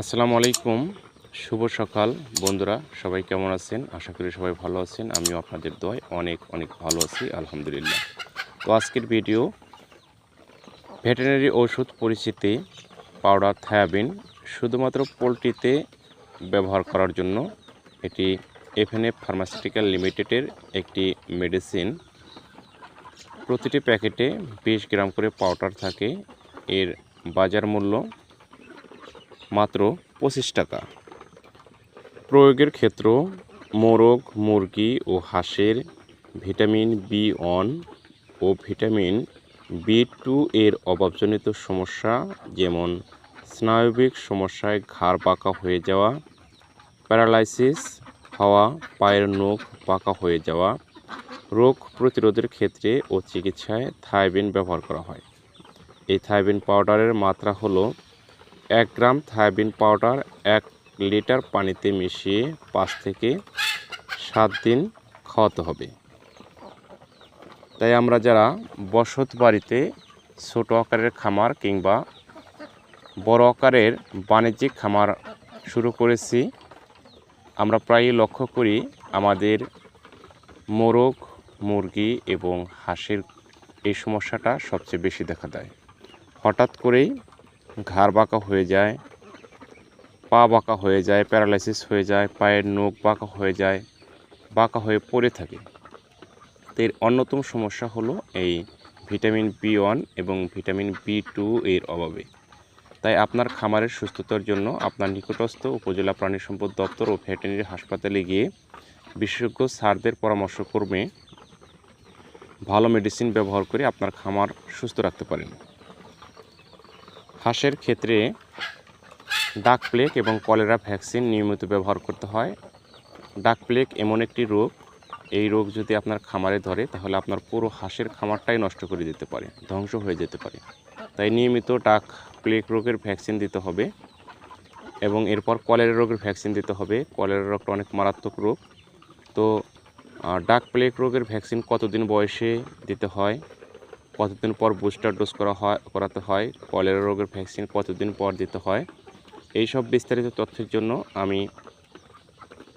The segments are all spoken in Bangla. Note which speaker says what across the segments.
Speaker 1: আসসালামু আলাইকুম। শুভ সকাল। বন্ধুরা, সবাই কেমন আছেন? আশা করি সবাই ভালো আছেন। আমিও আপনাদের দয় অনেক অনেক ভালো আছি। আলহামদুলিল্লাহ। তো আজকের ভিডিও, ভেটেরিনারি ওষুধ পরিচিতি পাউডার থায়াবিন শুধুমাত্র পোলট্রিতে ব্যবহার করার জন্য এটি এফএনএফ ফার্মাসিউটিক্যাল লিমিটেডের একটি মেডিসিন। প্রতিটি প্যাকেটে বিশ গ্রাম করে পাউডার থাকে। এর বাজার মূল্য মাত্র পঁচিশ টাকা। প্রয়োগের ক্ষেত্র মোরগ, মুরগি ও হাঁসের ভিটামিন বি ওয়ান ও ভিটামিন বি টু এর অভাবজনিত সমস্যা যেমন স্নায়বিক সমস্যায় ঘাড় পাকা হয়ে যাওয়া, প্যারালাইসিস হওয়া, পায়ের নখ পাকা হয়ে যাওয়া, রোগ প্রতিরোধের ক্ষেত্রে ও চিকিৎসায় থাইবিন ব্যবহার করা হয়। এই থাইবিন পাউডারের মাত্রা হলো এক গ্রাম থায়াবিন পাউডার এক লিটার পানিতে মিশিয়ে পাঁচ থেকে সাত দিন খাওয়াতে হবে। তাই আমরা যারা বসত বাড়িতে ছোট আকারের খামার কিংবা বড় আকারের বাণিজ্যিক খামার শুরু করেছি, আমরা প্রায়ই লক্ষ্য করি আমাদের মোরগ, মুরগি এবং হাঁসের এই সমস্যাটা সবচেয়ে বেশি দেখা দেয়। হঠাৎ করেই ঘাড় বাঁকা হয়ে যায়, পা বাঁকা হয়ে যায়, প্যারালাইসিস হয়ে যায়, পায়ের নখ বাঁকা হয়ে যায়, বাঁকা হয়ে পড়ে থাকে। তো এর অন্যতম সমস্যা হলো এই ভিটামিন বি ওয়ান এবং ভিটামিন বি টু এর অভাবে। তাই আপনার খামারের সুস্থতার জন্য আপনার নিকটস্থ উপজেলা প্রাণী সম্পদ দপ্তর ও ভেটেরিনারি হাসপাতালে গিয়ে বিশেষজ্ঞ স্যারদের পরামর্শ ক্রমে ভালো মেডিসিন ব্যবহার করে আপনার খামার সুস্থ রাখতে পারেন। হাঁসের ক্ষেত্রে ডাক প্লেগ এবং কলেরা ভ্যাকসিন নিয়মিত ব্যবহার করতে হয়। ডাক প্লেগ এমন একটি রোগ। এই রোগ যদি আপনার খামারে ধরে, তাহলে আপনার পুরো হাঁসের খামারটাই নষ্ট করে দিতে পারে, ধ্বংস হয়ে যেতে পারে। তাই নিয়মিত ডাক প্লেগ রোগের ভ্যাকসিন দিতে হবে এবং এরপর কলেরা রোগের ভ্যাকসিন দিতে হবে। কলেরা রোগটা অনেক মারাত্মক রোগ। তো ডাক প্লেগ রোগের ভ্যাকসিন কতদিন বয়সে দিতে হয়? কতদিন পর বুস্টার ডোজ করা হয়, করাতে হয়, কলেরা রোগের ভ্যাকসিন কতদিন পর দিতে হয় এই সব বিস্তারিত তথ্যের জন্য আমি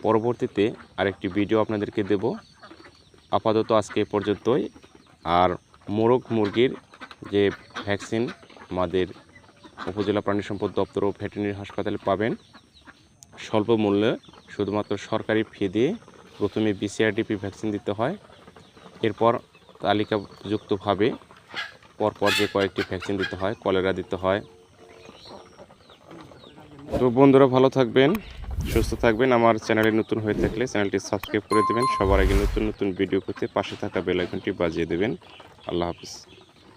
Speaker 1: পরবর্তীতে আরেকটি ভিডিও আপনাদেরকে দেব। আপাতত আজকে পর্যন্তই। আর মোরগ মুরগির যে ভ্যাকসিন আমাদের উপজেলা প্রাণী সম্পদ দপ্তর ও ভেটেরিনারি হাসপাতালে পাবেন, স্বল্প মূল্যে শুধুমাত্র সরকারি ফি দিয়ে প্রথমে বিসিআরডিপি ভ্যাকসিন দিতে হয়। এরপর তালিকাযুক্তভাবে পরপর যে কয়েকটি ভ্যাকসিন দিতে হয় কলেরা দিতে হয়। তো বন্ধুরা, ভালো থাকবেন, সুস্থ থাকবেন। আমার চ্যানেলে নতুন হয়ে থাকলে চ্যানেলটি সাবস্ক্রাইব করে দেবেন। সবার আগে নতুন নতুন ভিডিও পেতে পাশে থাকা বেলাইকনটি বাজিয়ে দেবেন। আল্লাহ হাফিজ।